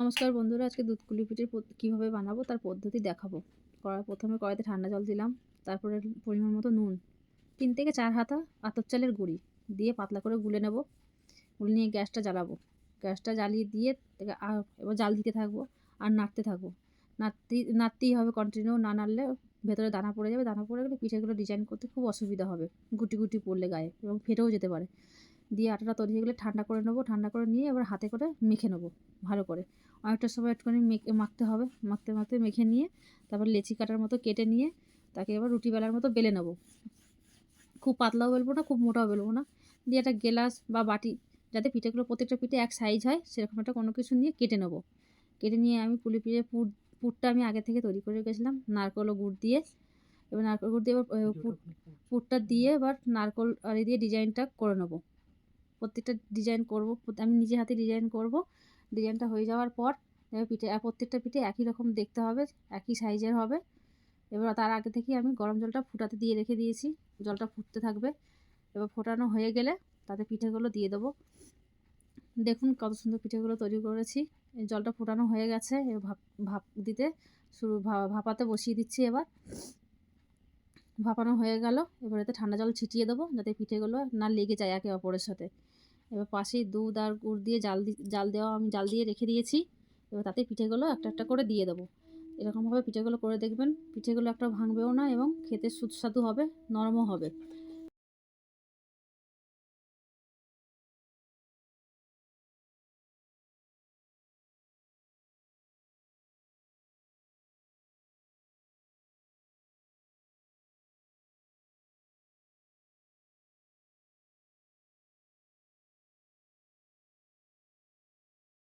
নমস্কার বন্ধুরা, আজকে দুধ পুলি পিঠের কীভাবে বানাবো তার পদ্ধতি দেখাবো। কড়া প্রথমে কড়াইতে ঠান্ডা জল দিলাম, তারপরে পরিমাণ মতো নুন, তিন থেকে চার হাতা আতর চালের গুঁড়ি দিয়ে পাতলা করে গুলে নেব। গুলে নিয়ে গ্যাসটা জ্বালাবো। গ্যাসটা জ্বালিয়ে দিয়ে এবার জাল দিতে থাকব আর নাড়তে থাকব। নাড়তেই নাড়তেই হবে কন্টিনিউ না নাড়লে ভেতরে দানা পড়ে যাবে। দানা পড়ে গেলে পিঠেগুলো ডিজাইন করতে খুব অসুবিধা হবে। গুটি গুটি পড়লে গায়ে এবং ফেটেও যেতে পারে। দিয়ে আটাটা তৈরি হয়ে গেলে ঠান্ডা করে নেব, ঠান্ডা করে নিয়ে এবার হাতে করে মেখে নেব ভালো করে। অনেকটা সময় একটুখানি মেখে, মাখতে হবে, মাখতে মাখতে মেখে নিয়ে তারপর লেচি কাটার মতো কেটে নিয়ে তাকে এবার রুটি বেলার মতো বেলে নেব। খুব পাতলাও বেলবো না, খুব মোটাও বেলবো না। দিয়ে একটা গ্লাস বা বাটি যাতে পিঠেগুলো প্রত্যেকটা পিঠে এক সাইজ হয়, সেরকম একটা কোনো কিছু নিয়ে কেটে নেব। কেটে নিয়ে আমি পুলি পিঠে পুর, পুরটা আমি আগে থেকে তৈরি করে রেখেছিলাম, নারকেল গুড় দিয়ে। এবার নারকেল গুড় দিয়ে এবার পুরটা দিয়ে এবার নারকেল আর দিয়ে ডিজাইনটা করে নেব। প্রত্যেকটা ডিজাইন করব আমি নিজে হাতে ডিজাইন করব। ডিজাইনটা হয়ে যাওয়ার পর পিঠে প্রত্যেকটা পিঠে একই রকম দেখতে হবে, একই সাইজের হবে। এবার তার আগে থেকেই আমি গরম জলটা ফুটাতে দিয়ে রেখে দিয়েছি। জলটা ফুটতে থাকবে। এবার ফোটানো হয়ে গেলে তাতে পিঠেগুলো দিয়ে দেবো। দেখুন কত সুন্দর পিঠেগুলো তৈরি করেছি। জলটা ফোটানো হয়ে গেছে ভাপ ভাপ দিতে শুরু ভাপাতে বসিয়ে দিচ্ছি এবার। ভাপানো হয়ে গেল। এবার এতে ঠান্ডা জল ছিটিয়ে দেবো যাতে পিঠেগুলো না লেগে যায় একে অপরের সাথে। এবার পাশেই দুধ আর গুড় দিয়ে জাল জাল দেওয়া, আমি জাল দিয়ে রেখে দিয়েছি। এবার তাতে পিঠেগুলো একটা একটা করে দিয়ে দেবো। এরকমভাবে পিঠেগুলো করে দেখবেন। পিঠেগুলো একটা ভাঙবেও না এবং খেতে সুস্বাদু হবে, নরমও হবে।